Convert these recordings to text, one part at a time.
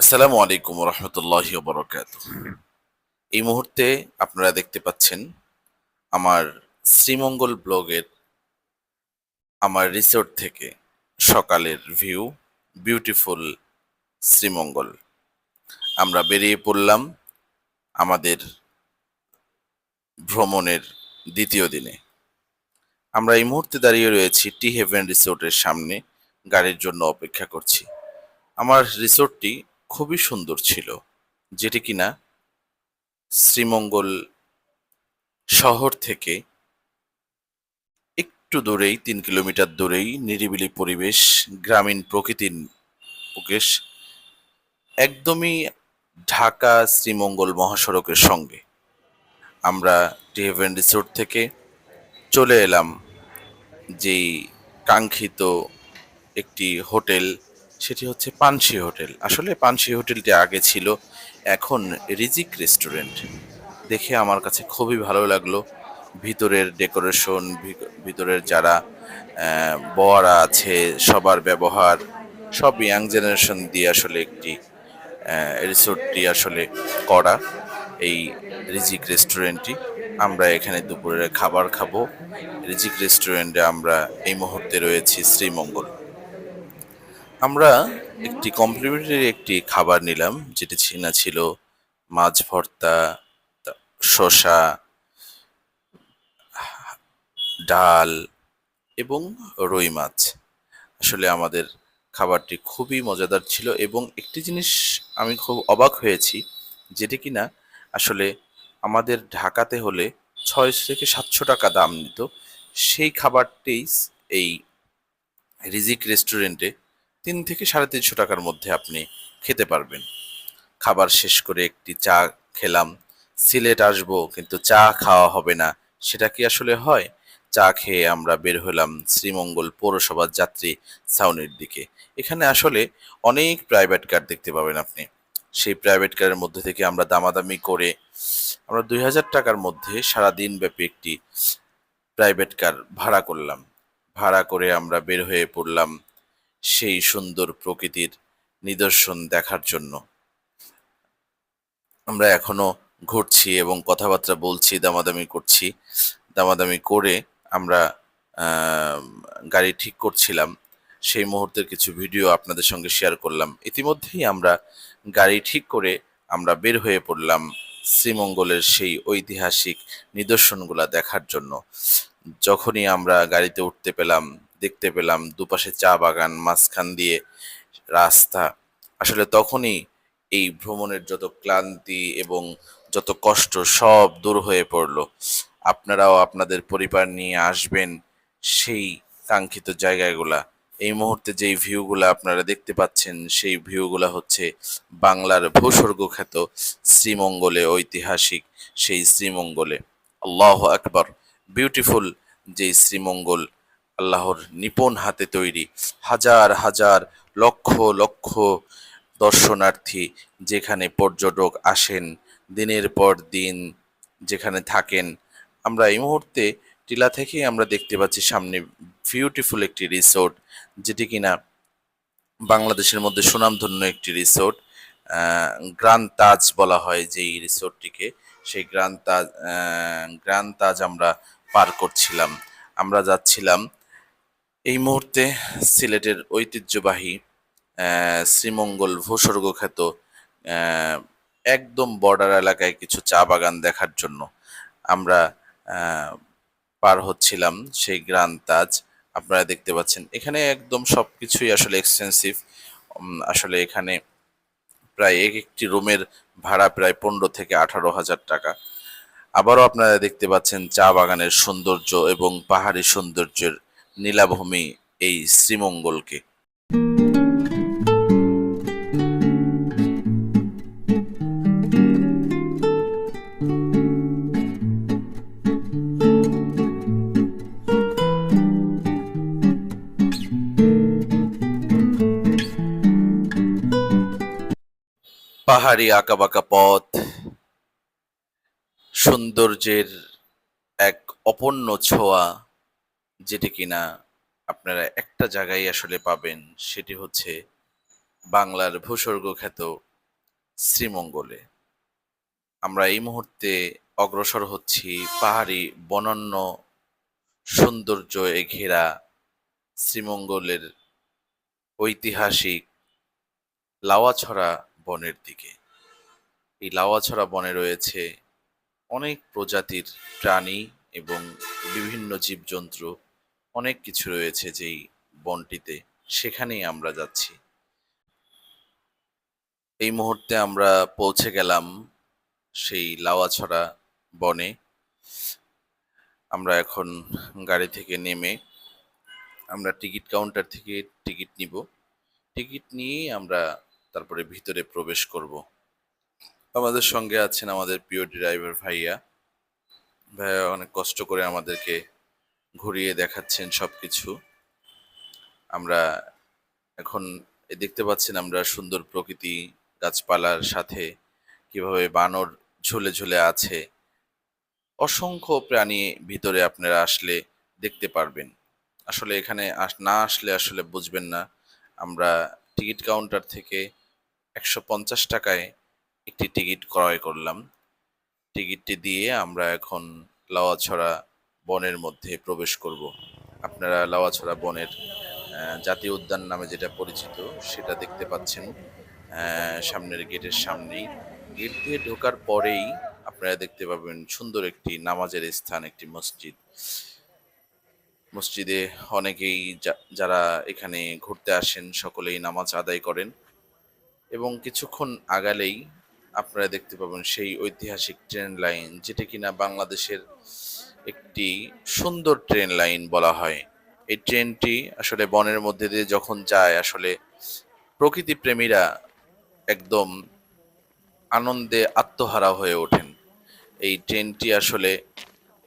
আসসালামু আলাইকুম রহমতুল্লাহ বরকাত এই মুহূর্তে আপনারা দেখতে পাচ্ছেন আমার শ্রীমঙ্গল ব্লগের আমার রিসোর্ট থেকে সকালের ভিউ, বিউটিফুল শ্রীমঙ্গল। আমরা বেরিয়ে পড়লাম আমাদের ভ্রমণের দ্বিতীয় দিনে। আমরা এই মুহূর্তে দাঁড়িয়ে রয়েছি টি হেভেন রিসোর্টের সামনে, গাড়ির জন্য অপেক্ষা করছি। আমার রিসোর্টটি খুবই সুন্দর ছিল। যেটি কিনা শ্রীমঙ্গল শহর থেকে একটু দূরেই, তিন কিলোমিটার দূরেই নিরিবিলি পরিবেশ, গ্রামীণ প্রকৃতির পরিবেশ একদমই ঢাকা শ্রীমঙ্গল মহাসড়কের সঙ্গে। আমরা টিহেভেন রিসোর্ট থেকে চলে এলাম, যেই কাঙ্ক্ষিত একটি হোটেল সেটি হচ্ছে পানসি হোটেল। আসলে পানসি হোটেলটি আগে ছিল এখন রিজিক রেস্টুরেন্ট। দেখে আমার কাছে খুবই ভালো লাগল। ভিতরের ডেকোরেশন ভিতরের যারা বয়ারা আছে, সবার ব্যবহার, সব ইয়াং জেনারেশন দিয়ে আসলে একটি রিসোর্টটি আসলে করা এই রিজিক রেস্টুরেন্টটি। আমরা এখানে দুপুরে খাবার খাব। রিজিক রেস্টুরেন্টে আমরা এই মুহূর্তে রয়েছি শ্রীমঙ্গল। আমরা একটি কমপ্লিমেন্টারি একটি খাবার নিলাম, যেটি ছিনা ছিল, মাছ ভর্তা শসা, ডাল এবং রুই মাছ। আসলে আমাদের খাবারটি খুবই মজাদার ছিল এবং একটি জিনিস আমি খুব অবাক হয়েছি, যেটি কিনা আসলে আমাদের ঢাকাতে হলে ছয়শো থেকে সাতশো টাকা দাম নিত। সেই খাবারটি এই রিজিক রেস্টুরেন্টে তিন থেকে সাড়ে তিনশো টাকার মধ্যে আপনি খেতে পারবেন। খাবার শেষ করে একটি চা খেলাম, সিলেট আসব, কিন্তু চা খাওয়া হবে না, সেটা কি আসলে হয়? চা খেয়ে আমরা বের হলাম শ্রীমঙ্গল পৌরসভার যাত্রী ছাউনির দিকে। এখানে আসলে অনেক প্রাইভেট কার দেখতে পাবেন আপনি। সেই প্রাইভেট কারের মধ্যে থেকে আমরা দামাদামি করে আমরা দুই হাজার টাকার মধ্যে সারা দিন ব্যাপী একটি প্রাইভেট কার ভাড়া করলাম। ভাড়া করে আমরা বের হয়ে পড়লাম সেই সুন্দর প্রকৃতির নিদর্শন দেখার জন্য। আমরা এখনও ঘুরছি এবং কথাবার্তা বলছি, দামাদামি করছি। দামাদামি করে আমরা গাড়ি ঠিক করছিলাম। সেই মুহূর্তের কিছু ভিডিও আপনাদের সঙ্গে শেয়ার করলাম। ইতিমধ্যেই আমরা গাড়ি ঠিক করে আমরা বের হয়ে পড়লাম শ্রীমঙ্গলের সেই ঐতিহাসিক নিদর্শনগুলা দেখার জন্য। যখনই আমরা গাড়িতে উঠতে পেলাম দেখতে পেলাম, দুপাশে চা বাগান, মাঝখান দিয়ে রাস্তা। আসলে তখনই এই ভ্রমণের যত ক্লান্তি এবং যত কষ্ট সব দূর হয়ে পড়ল। আপনারাও আপনাদের পরিবার নিয়ে আসবেন সেই কাঙ্ক্ষিত জায়গাগুলা। এই মুহূর্তে যেই ভিউগুলা আপনারা দেখতে পাচ্ছেন, সেই ভিউগুলা হচ্ছে বাংলার ভূস্বর্গ খ্যাত শ্রীমঙ্গলে ঐতিহাসিক সেই শ্রীমঙ্গলে। আল্লাহ আকবর বিউটিফুল যেই শ্রীমঙ্গল। আল্লাহর নিপুণ হাতে তৈরি। হাজার হাজার, লক্ষ লক্ষ দর্শনার্থী যেখানে পর্যটক আসেন, দিনের পর দিন যেখানে থাকেন। আমরা এই মুহূর্তে টিলা থেকে আমরা দেখতে পাচ্ছি সামনে বিউটিফুল একটি রিসোর্ট যেটি কিনা বাংলাদেশের মধ্যে সুনামধন্য একটি রিসোর্ট গ্রান তাজ বলা হয় যেই রিসোর্টটিকে সেই গ্রান তাজ গ্রান তাজ আমরা পার করছিলাম। আমরা যাচ্ছিলাম এই মুহূর্তে সিলেটের ঐতিহ্যবাহী শ্রীমঙ্গল ভূস্বর্গ খ্যাত একদম বর্ডার এলাকায় কিছু চা বাগান দেখার জন্য আমরা পার হচ্ছিলাম সেই গ্রান তাজ। আপনারা দেখতে পাচ্ছেন, এখানে একদম সব কিছুই আসলে এক্সপেন্সিভ আসলে এখানে প্রায় এক একটি রুমের ভাড়া প্রায় পনেরো থেকে আঠারো হাজার টাকা। আবারও আপনারা দেখতে পাচ্ছেন চা বাগানের সৌন্দর্য এবং পাহাড়ি সৌন্দর্যের নীলাভূমি এই শ্রীমঙ্গলকে। পাহাড়ি আঁকাবাঁকা পথ সৌন্দর্যের এক অপূর্ণ ছোঁয়া যেটি কিনা আপনারা একটা জায়গায় আসলে পাবেন, সেটি হচ্ছে বাংলার ভূস্বর্গ খ্যাত শ্রীমঙ্গলে। আমরা এই মুহূর্তে অগ্রসর হচ্ছি পাহাড়ি বনন্য সৌন্দর্য এ ঘেরা শ্রীমঙ্গলের ঐতিহাসিক লাওয়াছড়া বনের দিকে। এই লাওয়াছড়া বনে রয়েছে অনেক প্রজাতির প্রাণী এবং বিভিন্ন জীবজন্তু অনেক কিছু রয়েছে যেই বনটিতে, সেখানেই আমরা যাচ্ছি। এই মুহূর্তে আমরা পৌঁছে গেলাম সেই লাওয়াছড়া বনে। আমরা এখন গাড়ি থেকে নেমে আমরা টিকিট কাউন্টার থেকে টিকিট নিব। টিকিট নিয়েই আমরা তারপরে ভিতরে প্রবেশ করব। আমাদের সঙ্গে আছেন আমাদের প্রিয় ড্রাইভার ভাইয়া। ভাইয়া অনেক কষ্ট করে আমাদেরকে ঘুরিয়ে দেখাচ্ছেন সব কিছু আমরা এখন দেখতে পাচ্ছেন আমরা সুন্দর প্রকৃতি গাছপালার সাথে কীভাবে বানর ঝুলে ঝুলে আছে। অসংখ্য প্রাণী ভিতরে আপনারা আসলে দেখতে পারবেন। আসলে এখানে না আসলে আসলে বুঝবেন না। আমরা টিকিট কাউন্টার থেকে একশো পঞ্চাশ টাকায় একটি টিকিট ক্রয় করলাম। টিকিটটি দিয়ে আমরা এখন লাওয়াছড়া বনের মধ্যে প্রবেশ করব। আপনারা লাওয়াছড়া বনের জাতীয় উদ্যান নামে যেটা পরিচিত, সেটা দেখতে পাচ্ছেন। সামনের গেটের সামনেই। গেট দিয়ে ঢোকার পরেই আপনারা দেখতে পাবেন সুন্দর একটি নামাজের স্থান, একটি মসজিদ। মসজিদে অনেকেই যারা এখানে ঘুরতে আসেন, সকলেই নামাজ আদায় করেন। এবং কিছুক্ষণ আগালেই আপনারা দেখতে পাবেন সেই ঐতিহাসিক ট্রেন লাইন, যেটা কিনা বাংলাদেশের একটি সুন্দর ট্রেন লাইন বলা হয়। এই ট্রেনটি আসলে বনের মধ্যে দিয়ে যখন যায়, আসলে প্রকৃতি প্রেমীরা একদম আনন্দে আত্মহারা হয়ে ওঠেন। এই ট্রেনটি আসলে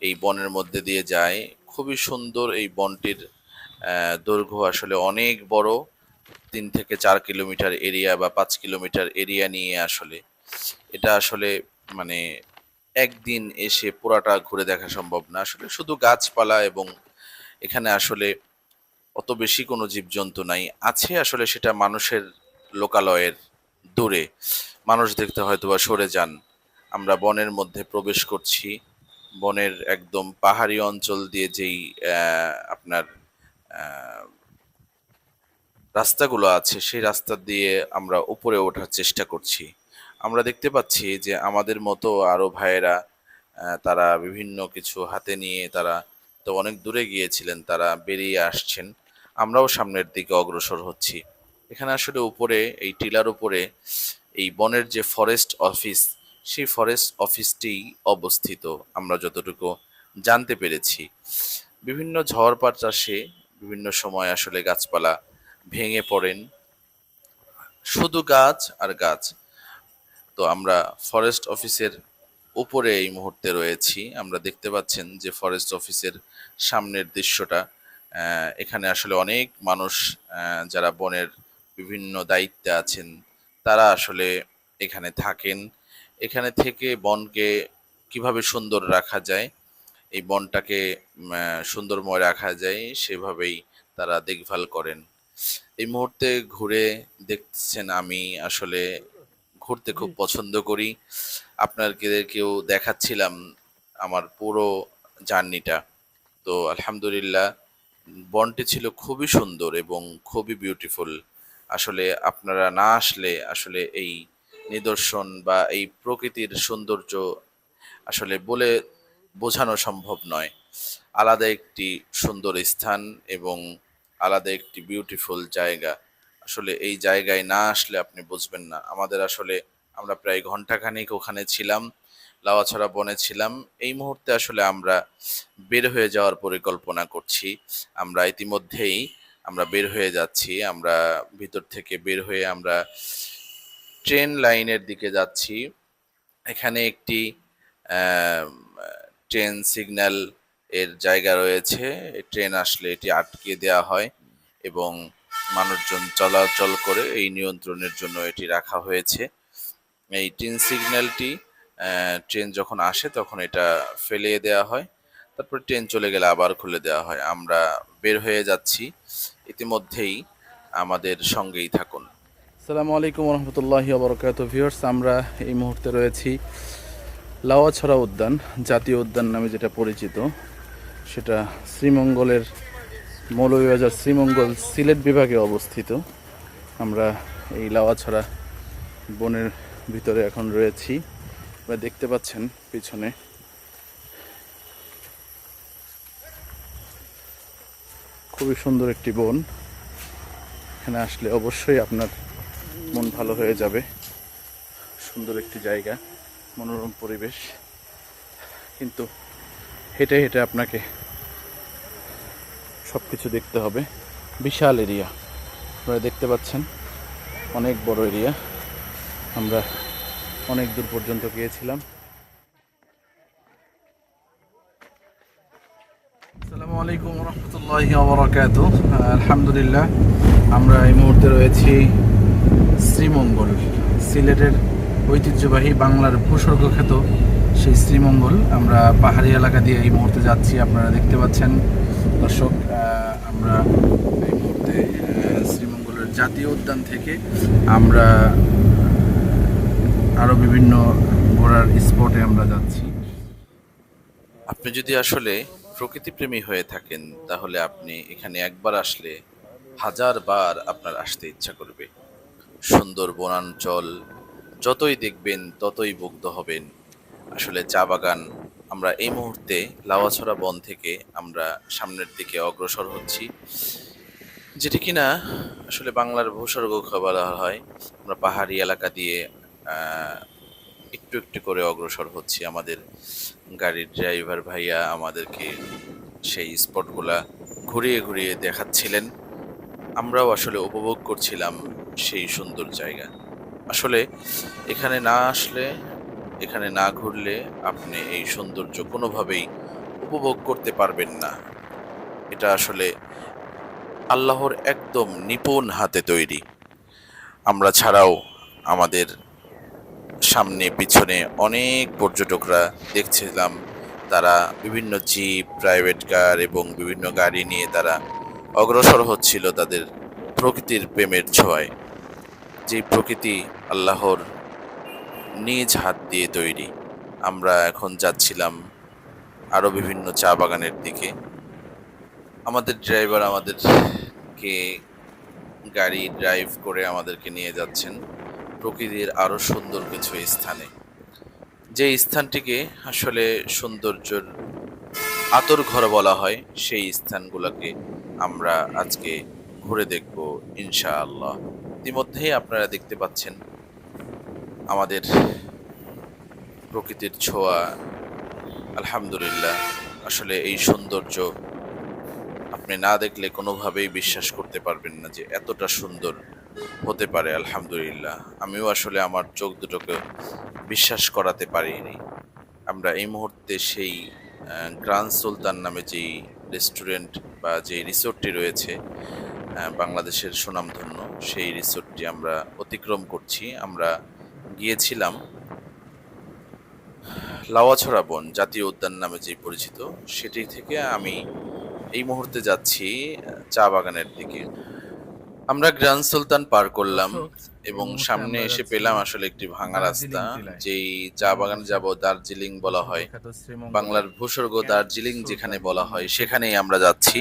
এই বনের মধ্যে দিয়ে যায়। খুবই সুন্দর এই বনটির দৈর্ঘ্য আসলে অনেক বড়। তিন থেকে চার কিলোমিটার এরিয়া বা পাঁচ কিলোমিটার এরিয়া নিয়ে আসলে এটা আসলে মানে একদিন এসে পুরাটা ঘুরে দেখা সম্ভব না। আসলে শুধু গাছপালা এবং এখানে আসলে অত বেশি কোনো জীবজন্তু নাই। আছে আসলে সেটা মানুষের লোকালয়ের দূরে। মানুষ দেখতে হয়তো বা সরে যান। আমরা বনের মধ্যে প্রবেশ করছি। বনের একদম পাহাড়ি অঞ্চল দিয়ে যেই আপনার রাস্তাগুলো আছে, সেই রাস্তা দিয়ে আমরা উপরে ওঠার চেষ্টা করছি। আমরা দেখতে পাচ্ছি যে আমাদের মতো আরও ভাইয়েরা তারা বিভিন্ন কিছু হাতে নিয়ে তারা তো অনেক দূরে গিয়েছিলেন, তারা বেরিয়ে আসছেন। আমরাও সামনের দিকে অগ্রসর হচ্ছি। এখানে আসলে উপরে, এই টিলার উপরে, এই বনের যে ফরেস্ট অফিস সেই ফরেস্ট অফিসটি অবস্থিত। আমরা যতটুকু জানতে পেরেছি। বিভিন্ন ঝড় বাতাসে বিভিন্ন সময় আসলে গাছপালা ভেঙে পড়েন। শুধু গাছ আর গাছ তো আমরা ফরেস্ট অফিসের উপরে এই মুহূর্তে রয়েছি। আমরা দেখতে পাচ্ছেন যে ফরেস্ট অফিসের সামনের দৃশ্যটা এখানে আসলে অনেক মানুষ যারা বনের বিভিন্ন দায়িত্বে আছেন, তারা আসলে এখানে থাকেন। এখানে থেকে বনকে কীভাবে সুন্দর রাখা যায়, এই বনটাকে সুন্দরময় রাখা যায়, সেভাবেই তারা দেখভাল করেন। এই মুহূর্তে ঘুরে দেখছেন আমি আসলে ঘুরতে খুব পছন্দ করি। আপনাদেরকেও দেখাচ্ছিলাম আমার পুরো জার্নিটা। তো আলহামদুলিল্লাহ বনটি ছিল খুবই সুন্দর এবং খুবই বিউটিফুল আসলে আপনারা না আসলে আসলে এই নিদর্শন বা এই প্রকৃতির সৌন্দর্য আসলে বলে বোঝানো সম্ভব নয়। আলাদা একটি সুন্দর স্থান এবং আলাদা একটি বিউটিফুল জায়গা। আসলে এই জায়গায় না আসলে আপনি বুঝবেন না। আমাদের আসলে আমরা প্রায় ঘন্টাখানিক ওখানে ছিলাম, লাওয়াছড়া বনে ছিলাম। এই মুহূর্তে আসলে আমরা বের হয়ে যাওয়ার পরিকল্পনা করছি। আমরা ইতিমধ্যেই আমরা বের হয়ে যাচ্ছি। আমরা ভিতর থেকে বের হয়ে আমরা ট্রেন লাইনের দিকে যাচ্ছি। এখানে একটি ট্রেন সিগন্যাল এর জায়গা রয়েছে। ট্রেন আসলে এটি আটকে দেওয়া হয় এবং মানুষজন চলাচল করে এই নিয়ন্ত্রণের জন্য এটি রাখা হয়েছে। এই ট্রেন সিগন্যালটি ট্রেন যখন আসে তখন এটা ফেলে দেওয়া হয়। তারপর ট্রেন চলে গেলে আবার খুলে দেওয়া হয়। আমরা বের হয়ে যাচ্ছি। ইতিমধ্যেই আমাদের সঙ্গেই থাকুন। আসসালামু আলাইকুম রহমতুল্লাহি বরকাত ভিউয়ার্স, আমরা এই মুহূর্তে রয়েছি লাওয়াছড়া উদ্যান, জাতীয় উদ্যান নামে যেটা পরিচিত। সেটা শ্রীমঙ্গলের মৌলভীবাজার শ্রীমঙ্গল সিলেট বিভাগে অবস্থিত। আমরা এই লাওয়াছড়া বনের ভিতরে এখন রয়েছি। বা দেখতে পাচ্ছেন পিছনে। খুবই সুন্দর একটি বন। এখানে আসলে অবশ্যই আপনার মন ভালো হয়ে যাবে। সুন্দর একটি জায়গা, মনোরম পরিবেশ। কিন্তু হেঁটে হেঁটে আপনাকে সব কিছু দেখতে হবে। বিশাল এরিয়া। আপনারা দেখতে পাচ্ছেন, অনেক বড় এরিয়া। আমরা অনেক দূর পর্যন্ত গিয়েছিলাম। আসসালামু আলাইকুম রহমতুল্লাহি ওবরাকাত আলহামদুলিল্লাহ, আমরা এই মুহূর্তে রয়েছি শ্রীমঙ্গল, সিলেটের ঐতিহ্যবাহী বাংলার ভূস্বর্গ খ্যাত সেই শ্রীমঙ্গল। আমরা পাহাড়ি এলাকা দিয়ে এই মুহূর্তে যাচ্ছি, আপনারা দেখতে পাচ্ছেন। দর্শক আমরা এই মুহূর্তে শ্রীমঙ্গলের জাতীয় উদ্যান থেকে আমরা আরও বিভিন্ন ঘোরার স্পটে আমরা যাচ্ছি। আপনি যদি আসলে প্রকৃতিপ্রেমী হয়ে থাকেন, তাহলে আপনি এখানে একবার আসলে হাজার বার আপনার আসতে ইচ্ছা করবে। সুন্দর বনাঞ্চল, যতই দেখবেন ততই মুগ্ধ হবেন। আসলে চা বাগান আমরা এই মুহূর্তে লাওয়াছড়া বন থেকে আমরা সামনের দিকে অগ্রসর হচ্ছি, যেটি কিনা আসলে বাংলার ভূস্বর্গ বলা হয়। আমরা পাহাড়ি এলাকা দিয়ে একটু একটু করে অগ্রসর হচ্ছি আমাদের গাড়ির ড্রাইভার ভাইয়া আমাদেরকে সেই স্পটগুলা ঘুরিয়ে ঘুরিয়ে দেখাচ্ছিলেন। আমরাও আসলে উপভোগ করছিলাম সেই সুন্দর জায়গা। আসলে এখানে না আসলে এখানে না ঘুরলে আপনি এই সৌন্দর্য কোনোভাবেই উপভোগ করতে পারবেন না। এটা আসলে আল্লাহর একদম নিপুণ হাতে তৈরি। আমরা ছাড়াও আমাদের সামনে, পিছনে অনেক পর্যটকরা দেখছিলাম, তারা বিভিন্ন জিপ, প্রাইভেট কার এবং বিভিন্ন গাড়ি নিয়ে তারা অগ্রসর হচ্ছিল তাদের প্রকৃতির প্রেমের ছোঁয়ায়। যে প্রকৃতি আল্লাহর নিজ হাত দিয়ে তৈরি। আমরা এখন যাচ্ছিলাম আরও বিভিন্ন চা বাগানের দিকে। আমাদের ড্রাইভার আমাদেরকে গাড়ি ড্রাইভ করে আমাদেরকে নিয়ে যাচ্ছেন প্রকৃতির আরও সুন্দর কিছু স্থানে। যে স্থানটিকে আসলে সৌন্দর্যের আতর ঘর বলা হয়, সেই স্থানগুলোকে আমরা আজকে ঘুরে দেখব ইনশাআল্লাহ। ইতিমধ্যেই আপনারা দেখতে পাচ্ছেন আমাদের প্রকৃতির ছোঁয়া, আলহামদুলিল্লাহ। আসলে এই সৌন্দর্য আপনি না দেখলে কোনোভাবেই বিশ্বাস করতে পারবেন না যে এতটা সুন্দর হতে পারে, আলহামদুলিল্লাহ। আমিও আসলে আমার চোখ দুটোকে বিশ্বাস করাতে পারিনি। আমরা এই মুহূর্তে সেই গ্রান্ড সুলতান নামে যেই রেস্টুরেন্ট বা যে রিসোর্টটি রয়েছে বাংলাদেশের সুনামধন্য, সেই রিসোর্টটি আমরা অতিক্রম করছি। আমরা গিয়েছিলাম লাওয়াছড়া বন জাতীয় উদ্যান নামে যে পরিচিত সেটি থেকে আমি এই মুহূর্তে যাচ্ছি চা বাগানের দিকে। আমরা গ্র্যান্ড সুলতান পার করলাম এবং সামনে এসে পেলাম আসলে একটি ভাঙা রাস্তা। যেই চা বাগানে যাব দার্জিলিং বলা হয়। বাংলার ভূস্বর্গ দার্জিলিং যেখানে বলা হয় সেখানেই আমরা যাচ্ছি।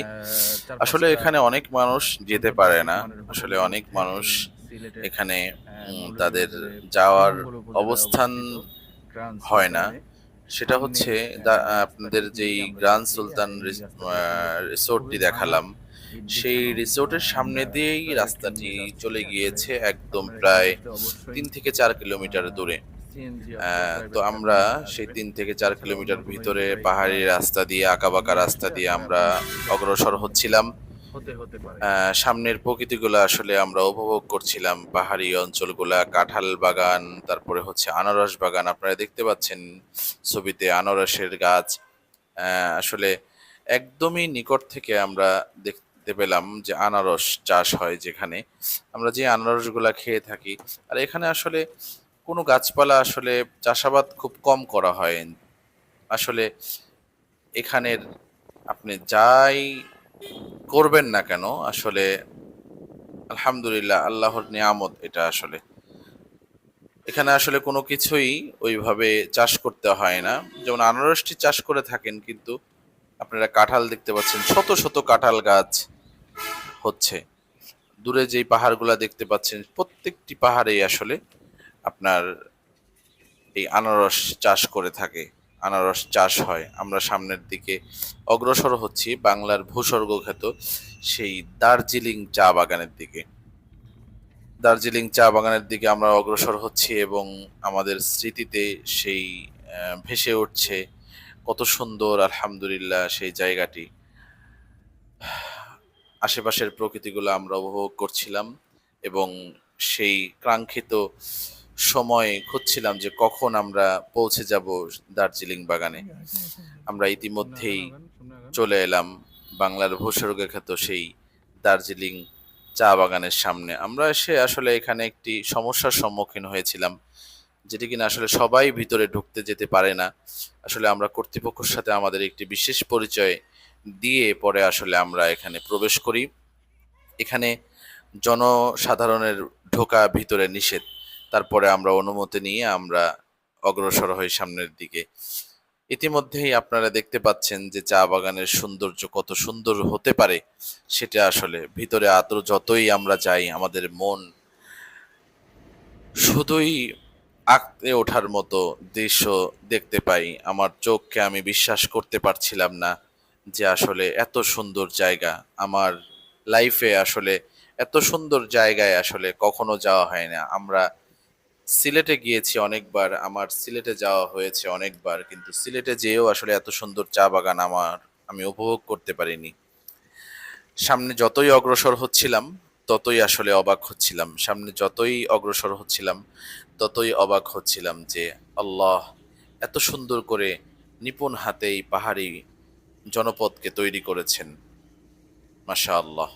আসলে এখানে অনেক মানুষ যেতে পারে না আসলে অনেক মানুষ এখানে তাদের যাওয়ার অবস্থান হয় না। সেটা হচ্ছে আপনাদের যেই গ্রান্ড সুলতান রিসোর্টটি দেখালাম। সেই রিসোর্টের সামনে দিয়েই রাস্তাটি চলে গিয়েছে একদম প্রায় তিন থেকে চার কিলোমিটার দূরে। তো আমরা সেই তিন থেকে চার কিলোমিটার ভিতরে পাহাড়ি রাস্তা দিয়ে আঁকাবাঁকা রাস্তা দিয়ে আমরা অগ্রসর হচ্ছিলাম। সামনের প্রকৃতিগুলো আসলে আমরা উপভোগ করছিলাম। পাহাড়ি অঞ্চলগুলা, কাঁঠাল বাগান, তারপরে হচ্ছে আনারস বাগান। আপনারা দেখতে পাচ্ছেন ছবিতে আনারসের গাছ। আসলে একদমই নিকট থেকে আমরা দেখতে পেলাম যে আনারস চাষ হয় যেখানে। আমরা যে আনারসগুলা খেয়ে থাকি, আর এখানে আসলে কোনো গাছপালা আসলে চাষাবাদ খুব কম করা হয়। আসলে এখানের আপনি যাই করবেন না কেন? আসলে আলহামদুলিল্লাহ আল্লাহর নিয়ামত এটা আসলে। এখানে আসলে কোনো কিছুই ওইভাবে চাষ করতে হয় না। যেমন আনারসটি চাষ করে থাকেন কিন্তু আপনারা কাঁঠাল দেখতে পাচ্ছেন, শত শত কাঁঠাল গাছ হচ্ছে। দূরে যেই পাহাড়গুলা দেখতে পাচ্ছেন, প্রত্যেকটি পাহাড়েই আসলে আপনার এই আনারস চাষ করে থাকে। আনারস চাষ হয়। আমরা সামনের দিকে অগ্রসর হচ্ছি বাংলার ভূস্বর্গ খ্যাত সেই দার্জিলিং চা বাগানের দিকে। দার্জিলিং চা বাগানের দিকে আমরা অগ্রসর হচ্ছি এবং আমাদের স্মৃতিতে সেই ভেসে উঠছে কত সুন্দর আলহামদুলিল্লাহ সেই জায়গাটি। আশেপাশের প্রকৃতিগুলো আমরা উপভোগ করছিলাম এবং সেই কাঙ্ক্ষিত সময় খুঁজছিলাম যে কখন আমরা পৌঁছে যাব দার্জিলিং বাগানে। আমরা ইতিমধ্যেই চলে এলাম বাংলার ভূস্বর্গে খ্যাত সেই দার্জিলিং চা বাগানের সামনে। আমরা এসে আসলে এখানে একটি সমস্যার সম্মুখীন হয়েছিলাম, যেটি কিনা আসলে সবাই ভিতরে ঢুকতে যেতে পারে না। আসলে আমরা কর্তৃপক্ষের সাথে আমাদের একটি বিশেষ পরিচয় দিয়ে পরে আসলে আমরা এখানে প্রবেশ করি। এখানে জনসাধারণের ঢোকা ভিতরে নিষেধ। তারপরে আমরা অনুমতি নিয়ে আমরা অগ্রসর হই সামনের দিকে। ইতিমধ্যেই আপনারা দেখতে পাচ্ছেন যে চা বাগানের সৌন্দর্য কত সুন্দর হতে পারে, সেটা আসলে ভিতরে আদ্র যতই আমরা যাই, আমাদের মন শুধুই আঁকতে ওঠার মতো দৃশ্য দেখতে পাই। আমার চোখকে আমি বিশ্বাস করতে পারছিলাম না যে আসলে এত সুন্দর জায়গা। আমার লাইফে আসলে এত সুন্দর জায়গায় আসলে কখনো যাওয়া হয় না। আমরা সিলেটে গিয়েছি অনেকবার, আমার সিলেটে যাওয়া হয়েছে অনেকবার, কিন্তু সিলেটে যেয়েও আসলে এত সুন্দর চা বাগান আমার, আমি উপভোগ করতে পারিনি। সামনে যতই অগ্রসর হচ্ছিলাম, ততই আসলে অবাক হচ্ছিলাম। সামনে যতই অগ্রসর হচ্ছিলাম, ততই অবাক হচ্ছিলাম যে আল্লাহ, এত সুন্দর করে নিপুণ হাতে এই পাহাড়ি জনপদকে তৈরি করেছেন। মাশা আল্লাহ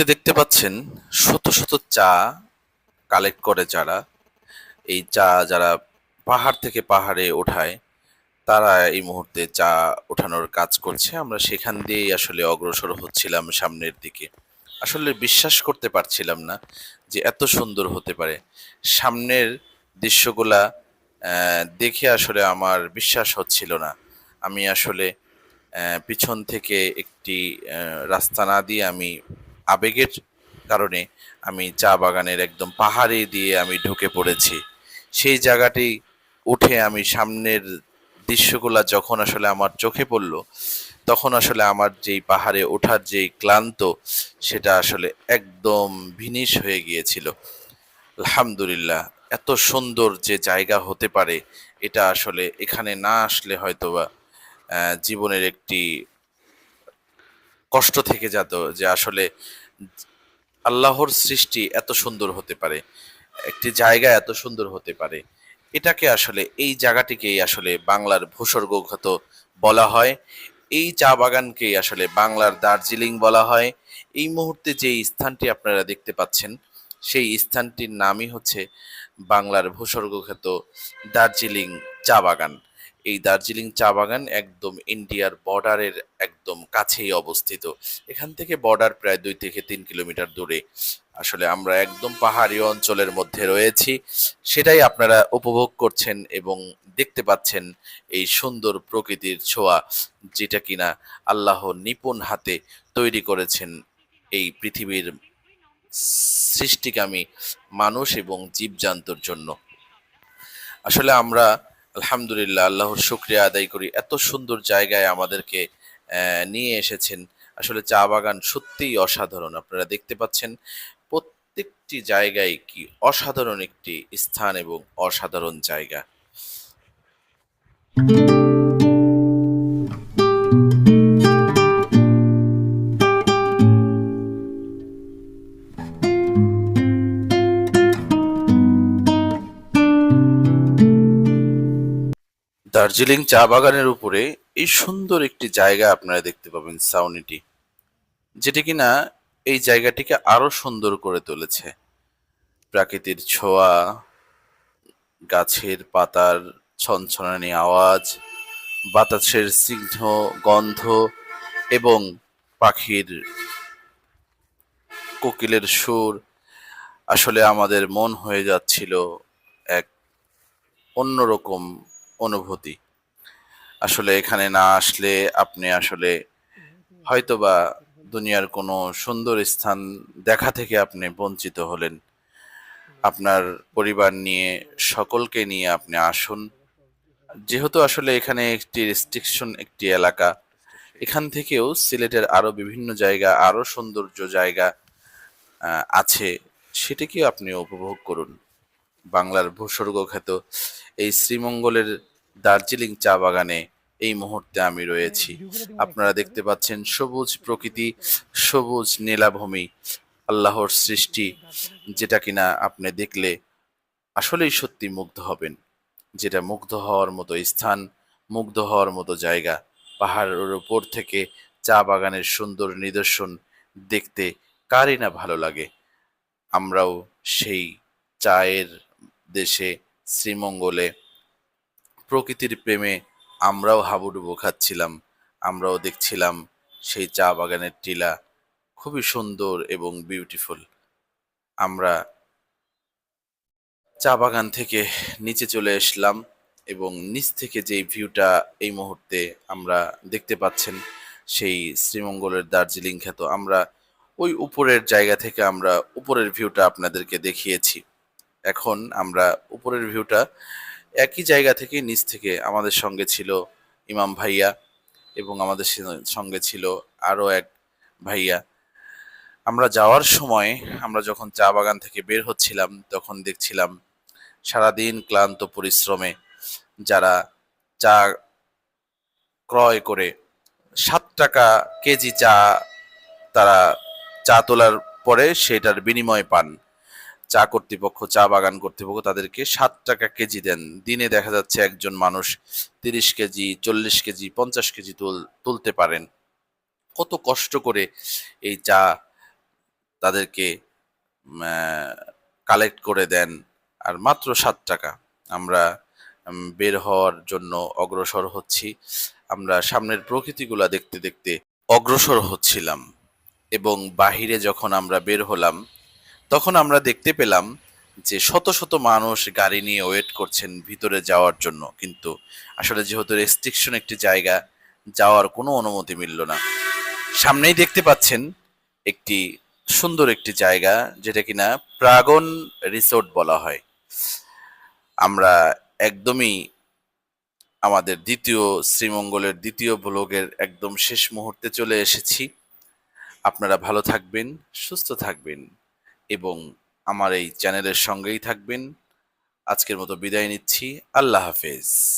মুহূর্তে দেখতে পাচ্ছেন শত শত চা কালেক্ট করে যারা। এই চা যারা পাহাড় থেকে পাহাড়ে ওঠায়, তারা এই মুহূর্তে চা ওঠানোর কাজ করছে। আমরা সেখান দিয়েই আসলে অগ্রসর হচ্ছিলাম সামনের দিকে। আসলে বিশ্বাস করতে পারছিলাম না যে এত সুন্দর হতে পারে। সামনের দৃশ্যগুলা দেখে আসলে আমার বিশ্বাস হচ্ছিল না। আমি আসলে পিছন থেকে একটি রাস্তা না দিয়ে আমি আবেগের কারণে আমি চা বাগানের একদম পাহাড়ে দিয়ে আমি ঢুকে পড়েছি। সেই জায়গাটি উঠে আমি সামনের দৃশ্যগুলা যখন আসলে আমার চোখে পড়ল, তখন আসলে আমার যেই পাহাড়ে ওঠার যেই ক্লান্ত, সেটা আসলে একদম ভিনিশ হয়ে গিয়েছিল। আলহামদুলিল্লাহ, এত সুন্দর যে জায়গা হতে পারে, এটা আসলে এখানে না আসলে হয়তোবা জীবনের একটি কষ্ট থেকে যেত, যে আসলে আল্লাহর সৃষ্টি এত সুন্দর হতে পারে, একটি জায়গা এত সুন্দর হতে পারে। এটাকে আসলে, এই জায়গাটিকেই আসলে বাংলার ভূস্বর্গঘত বলা হয়। এই চা বাগানকেই আসলে বাংলার দার্জিলিং বলা হয়। এই মুহূর্তে যে স্থানটি আপনারা দেখতে পাচ্ছেন, সেই স্থানটির নামই হচ্ছে বাংলার ভূস্বর্গখ্যাত দার্জিলিং চা বাগান। এই দার্জিলিং চা বাগান একদম ইন্ডিয়ার বর্ডারের একদম কাছেই অবস্থিত। এখান থেকে বর্ডার প্রায় দুই থেকে তিন কিলোমিটার দূরে। আসলে আমরা একদম পাহাড়ি অঞ্চলের মধ্যে রয়েছি। সেটাই আপনারা উপভোগ করছেন এবং দেখতে পাচ্ছেন এই সুন্দর প্রকৃতির ছোঁয়া, যেটা কিনা আল্লাহ নিপুণ হাতে তৈরি করেছেন এই পৃথিবীর সৃষ্টিকামী মানুষ এবং জীবজান্তর জন্য। আসলে আমরা আলহামদুলিল্লাহ, আল্লাহর শুক্রিয়া আদায় করি। এত সুন্দর জায়গায় আমাদেরকে নিয়ে এসেছেন। আসলে চা বাগান সত্যিই অসাধারণ। আপনারা দেখতে পাচ্ছেন প্রত্যেকটি জায়গায় কি অসাধারণ একটি স্থান এবং অসাধারণ জায়গা। দার্জিলিং চা বাগানের উপরে এই সুন্দর একটি জায়গা আপনারা দেখতে পাবেন সাউনিটি যেটি কিনা এই জায়গাটিকে আরও সুন্দর করে তুলেছে। প্রাকৃতির ছোঁয়া, গাছের পাতার ছনছনানি আওয়াজ, বাতাসের স্নিগ্ধ গন্ধ এবং পাখির কোকিলের সুর। আসলে আমাদের মন হয়ে যাচ্ছিল এক অন্যরকম অনুভূতি। আসলে এখানে না আসলে আপনি আসলে হয়তোবা দুনিয়ার কোনো সুন্দর স্থান দেখা থেকে আপনি বঞ্চিত হলেন। আপনার পরিবার নিয়ে, সকলকে নিয়ে আপনি আসুন। যেহেতু আসলে এখানে একটি রেস্ট্রিকশন একটি এলাকা, এখান থেকেও সিলেটের আরও বিভিন্ন জায়গা, আরও সৌন্দর্য জায়গা আছে, সেটিকেও আপনি উপভোগ করুন। বাংলার ভূস্বর্গ খ্যাত এই শ্রীমঙ্গলের দার্জিলিং চা বাগানে এই মুহূর্তে আমি রয়েছি। আপনারা দেখতে পাচ্ছেন সবুজ প্রকৃতি, সবুজ নীলাভূমি, আল্লাহর সৃষ্টি, যেটা কিনা আপনি দেখলে আসলেই সত্যি মুগ্ধ হবেন। যেটা মুগ্ধ হওয়ার মতো স্থান, মুগ্ধ হওয়ার মতো জায়গা, পাহাড়ের উপর থেকে চা বাগানের সুন্দর নিদর্শন দেখতে কারই না ভালো লাগে। আমরাও সেই চায়ের দেশে, শ্রীমঙ্গলে প্রকৃতির প্রেমে আমরাও হাবুডুবু খাচ্ছিলাম, আমরাও দেখছিলাম সেই চা বাগানের টিলা। খুবই সুন্দর এবং বিউটিফুল আমরা চা বাগান থেকে নিচে চলে আসলাম এবং নিচ থেকে যেই ভিউটা এই মুহূর্তে আমরা দেখতে পাচ্ছেন, সেই শ্রীমঙ্গলের দার্জিলিং খ্যাত, আমরা ওই উপরের জায়গা থেকে আমরা উপরের ভিউটা আপনাদেরকে দেখিয়েছি। এখন আমরা উপরের ভিউটা একই জায়গা থেকে নিচ থেকে আমাদের সঙ্গে ছিল ইমাম ভাইয়া এবং আমাদের সঙ্গে ছিল আরও এক ভাইয়া। আমরা যাওয়ার সময় আমরা যখন চা বাগান থেকে বের হচ্ছিলাম, তখন দেখছিলাম সারাদিন ক্লান্ত পরিশ্রমে যারা চা ক্রয় করে, সাত টাকা কেজি চা তারা চা তোলার পরে সেটার বিনিময় পান। চা কর্তৃপক্ষ, চা বাগান কর্তৃপক্ষ তাদেরকে সাত টাকা কেজি দেন। দিনে দেখা যাচ্ছে একজন মানুষ তিরিশ কেজি, চল্লিশ কেজি, পঞ্চাশ কেজি তুল, তুলতে পারেন। কত কষ্ট করে এই চা তাদেরকে কালেক্ট করে দেন। আর মাত্র সাত টাকা। আমরা বের হওয়ার জন্য অগ্রসর হচ্ছি। আমরা সামনের প্রকৃতিগুলা দেখতে দেখতে অগ্রসর হচ্ছিলাম। এবং বাহিরে যখন আমরা বের হলাম তখন আমরা দেখতে পেলাম যে শত শত মানুষ গাড়ি নিয়ে ওয়েট করছেন ভিতরে যাওয়ার জন্য। কিন্তু আসলে যেহেতু রেস্ট্রিকশন একটি জায়গা, যাওয়ার কোনো অনুমতি মিলল না। সামনেই দেখতে পাচ্ছেন একটি সুন্দর একটি জায়গা, যেটা কিনা প্রাগন রিসোর্ট বলা হয়। আমরা একদমই আমাদের দ্বিতীয় শ্রীমঙ্গলের দ্বিতীয় ব্লগের একদম শেষ মুহূর্তে চলে এসেছি। আপনারা ভালো থাকবেন, সুস্থ থাকবেন। এবং আমার এই চ্যানেলের সঙ্গেই থাকবেন। আজকের মতো বিদায় নিচ্ছি। আল্লাহ হাফেজ।